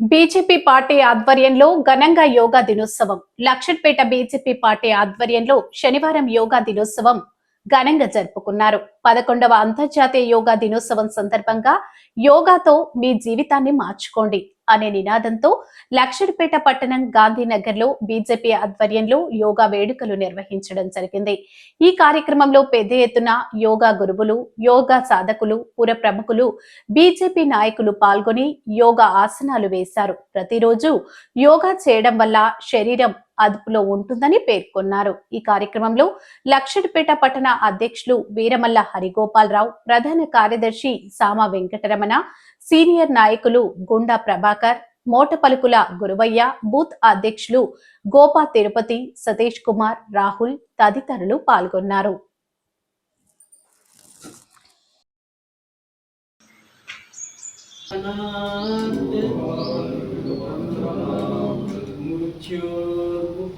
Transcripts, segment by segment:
BJP party ఆధ్వర్యంలో ఘనంగా యోగా దినోత్సవం. లక్షట్పేట బీజేపీ పార్టీ ఆధ్వర్యంలో శనివారం యోగా దినోత్సవం. ఘనంగా జరుపుకున్నారు. పదకొండవ అంతర్జాతీయ యోగా దినోత్సవం సందర్భంగా యోగాతో మీ జీవితాన్ని మార్చుకోండి అనే నినాదంతో లక్షడిపేట పట్టణం గాంధీనగర్లో బీజేపీ ఆధ్వర్యంలో యోగా వేడుకలు నిర్వహించడం జరిగింది. ఈ కార్యక్రమంలో పెద్ద ఎత్తున యోగా గురువులు యోగా సాధకులు పుర ప్రముఖులు బీజేపీ నాయకులు పాల్గొని యోగా ఆసనాలు వేశారు. ప్రతిరోజు యోగా చేయడం వల్ల శరీరం అదుపులో ఉంటుందని పేర్కొన్నారు ఈ కార్యక్రమంలో లక్షడిపేట పట్టణ అధ్యక్షులు వీరమల్ల హరిగోపాలరావు ప్రధాన కార్యదర్శి సామ వెంకటరమణ సీనియర్ నాయకులు గుండా ప్రభాకర్ మోటపలుకుల గురువయ్య బూత్ అధ్యక్షులు గోపా తిరుపతి సతీష్ కుమార్ రాహుల్ తదితరులు పాల్గొన్నారు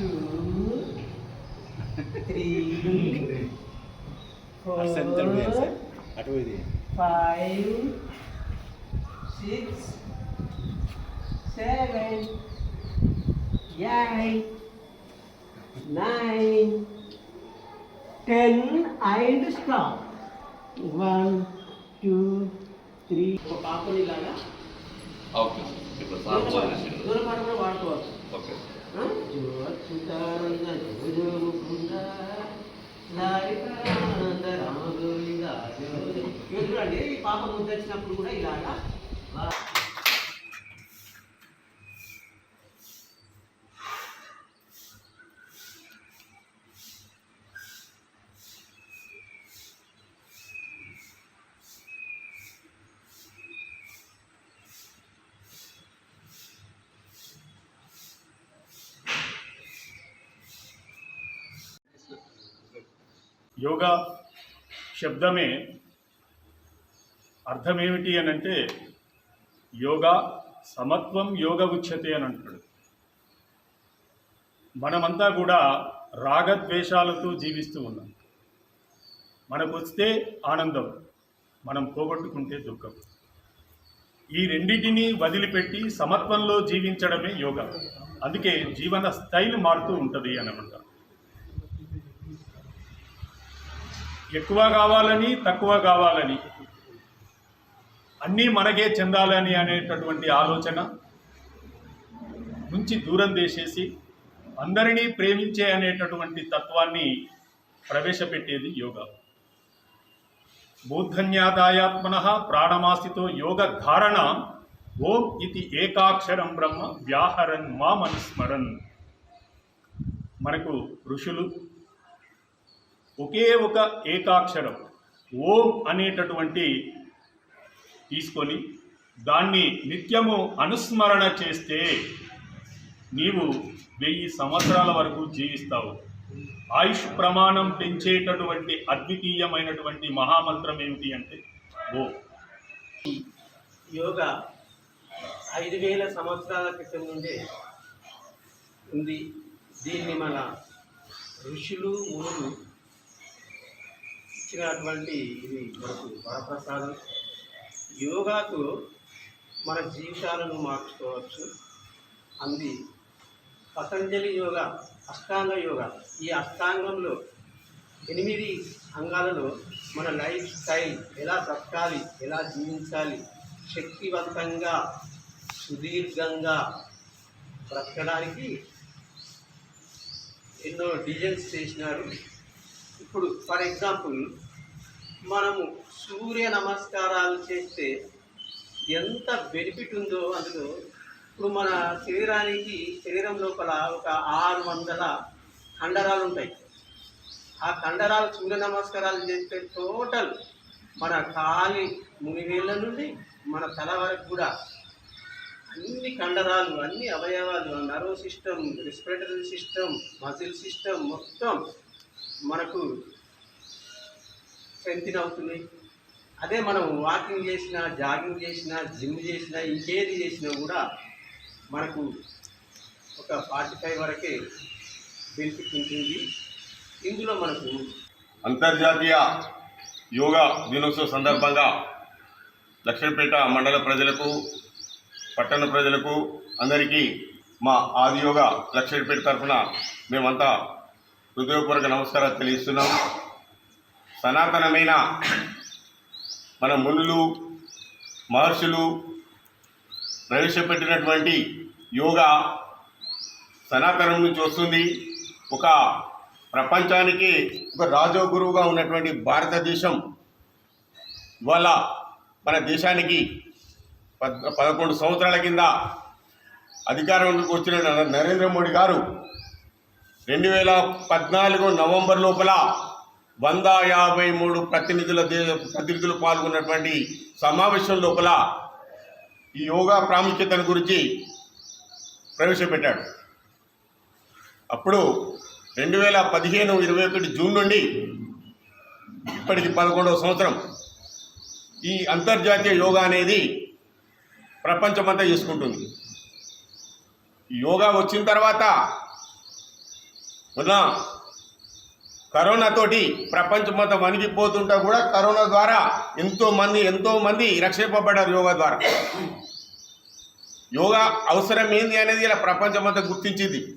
టూ త్రీ ఫోర్ అటు ఇది five, six, seven, eight, nine, ten, and stop. One, two, three. ఒక పాపని ఇలాగా ఓకే ఇప్పుడు సార్ ఫోన్ చేసిండు దూరపాటు కూడా వాడుకోవచ్చు ఓకే ఆ? జో ముకుంద లారి రామ గోవింద చూడండి ఈ పాప ముద్ద వచ్చినప్పుడు కూడా ఇలాగా యోగా శబ్దమే అర్థమేమిటి అని అంటే యోగా సమత్వం యోగ ఉచ్యతే అని అంటాడు. మనమంతా కూడా రాగద్వేషాలతో జీవిస్తూ ఉన్నాం. మనకు వస్తే ఆనందం మనం పోగొట్టుకుంటే దుఃఖం. ఈ రెండింటినీ వదిలిపెట్టి సమత్వంలో జీవించడమే యోగా. అందుకే జీవన స్టైల్ మారుతూ ఉంటుంది అని అంటారు. ఎక్కువ కావాలని తక్కువ కావాలని. అన్నీ మనకే చెందాలని అనేటటువంటి ఆలోచన నుంచి దూరం చేసేసి అందరినీ ప్రేమించే అనేటటువంటి తత్వాన్ని ప్రవేశపెట్టేది యోగా. బోధన్యాదాయాత్మన ప్రాణమాసితో యోగ ధారణ ఓం ఇది ఏకాక్షరం బ్రహ్మ వ్యాహరన్ మా మనుస్మరన్ మనకు ఋషులు ఒకే ఒక ఏకాక్షరం ఓం అనేటటువంటి తీసుకొని దాన్ని నిత్యము అనుస్మరణ చేస్తే నీవు వెయ్యి సంవత్సరాల వరకు జీవిస్తావు. ఆయుష్ ప్రమాణం పెంచేటటువంటి అద్వితీయమైనటువంటి మహామంత్రం ఏమిటి అంటే ఓ. యోగా ఐదు వేల సంవత్సరాల క్రితం నుండే ఉంది. దీన్ని మన ఋషులు మునులు ఇచ్చినటువంటి ఇది మనకు వరప్రసాదం. యోగాతో మన జీవితాలను మార్చుకోవచ్చు. అంది పతంజలి యోగా అష్టాంగ యోగా. ఈ అష్టాంగంలో ఎనిమిది అంగాలలో మన లైఫ్ స్టైల్ ఎలా బ్రతకాలి ఎలా జీవించాలి శక్తివంతంగా సుదీర్ఘంగా బ్రతకడానికి ఎన్నో డిజైన్స్ చేసినారు. ఇప్పుడు ఫర్ ఎగ్జాంపుల్ మనము సూర్య నమస్కారాలు చేస్తే ఎంత బెనిఫిట్ ఉందో అందులో ఇప్పుడు మన శరీరానికి శరీరం లోపల ఒక ఆరు వందల కండరాలు ఉంటాయి. ఆ కండరాలు సూర్య నమస్కారాలు చేస్తే టోటల్ మన కాలి మునివేళ్ళ నుండి మన తల వరకు కూడా అన్ని కండరాలు అన్ని అవయవాలు nerve system respiratory system muscle system మొత్తం మనకు స్ట్రెంగ్త్ అవుతున్నాయి. అదే మనం వాకింగ్ చేసినా జాగింగ్ చేసినా జిమ్ చేసినా ఇంకేది చేసినా కూడా మనకు ఒక ఫార్టీ ఫైవ్ వరకే బెనిఫిట్ ఉంటుంది. ఇందులో మనకు అంతర్జాతీయ యోగా దినోత్సవ సందర్భంగా లక్ష్మీపేట మండల ప్రజలకు పట్టణ ప్రజలకు అందరికీ మా ఆది యోగా లక్ష్మీపేట తరఫున మేమంతా హృదయపూర్వక నమస్కారాలు తెలియజేస్తున్నాం. సనాతనమైన మన మునులు మహర్షులు ప్రవేశపెట్టినటువంటి యోగా సనాతనం నుంచి వస్తుంది. ఒక ప్రపంచానికి ఒక రాజగురువుగా ఉన్నటువంటి భారతదేశం ఇవాళ మన దేశానికి పద్ పదకొండు సంవత్సరాల కింద అధికారంలోకి వచ్చిన నరేంద్ర మోడీ గారు రెండు వేల పద్నాలుగు నవంబర్ లోపల వంద యాభై మూడు ప్రతినిధుల ప్రతినిధులు పాల్గొన్నటువంటి సమావేశం లోపల ఈ యోగా ప్రాముఖ్యతను గురించి ప్రవేశపెట్టాడు. అప్పుడు రెండు వేల పదిహేను ఇరవై ఒకటి జూన్ నుండి ఇప్పటికి పదకొండవ సంవత్సరం ఈ అంతర్జాతీయ యోగా అనేది ప్రపంచమంతా చేసుకుంటుంది. యోగా వచ్చిన తర్వాత మొన్న కరోనా తోటి ప్రపంచమంతా వణిగిపోతుంటా కూడా కరోనా ద్వారా ఎంతో మంది ఎంతో మంది రక్షింపబడ్డారు యోగా ద్వారా. యోగా అవసరం ఏంది అనేది ఇలా ప్రపంచమంతా గుర్తించింది.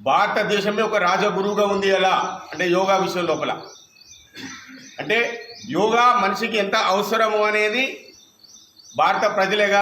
భారతదేశమే ఒక రాజగురువుగా ఉంది ఎలా? అంటే యోగా విషయం లోపల. అంటే యోగా మనిషికి ఎంత అవసరము అనేది భారత ప్రజలేగా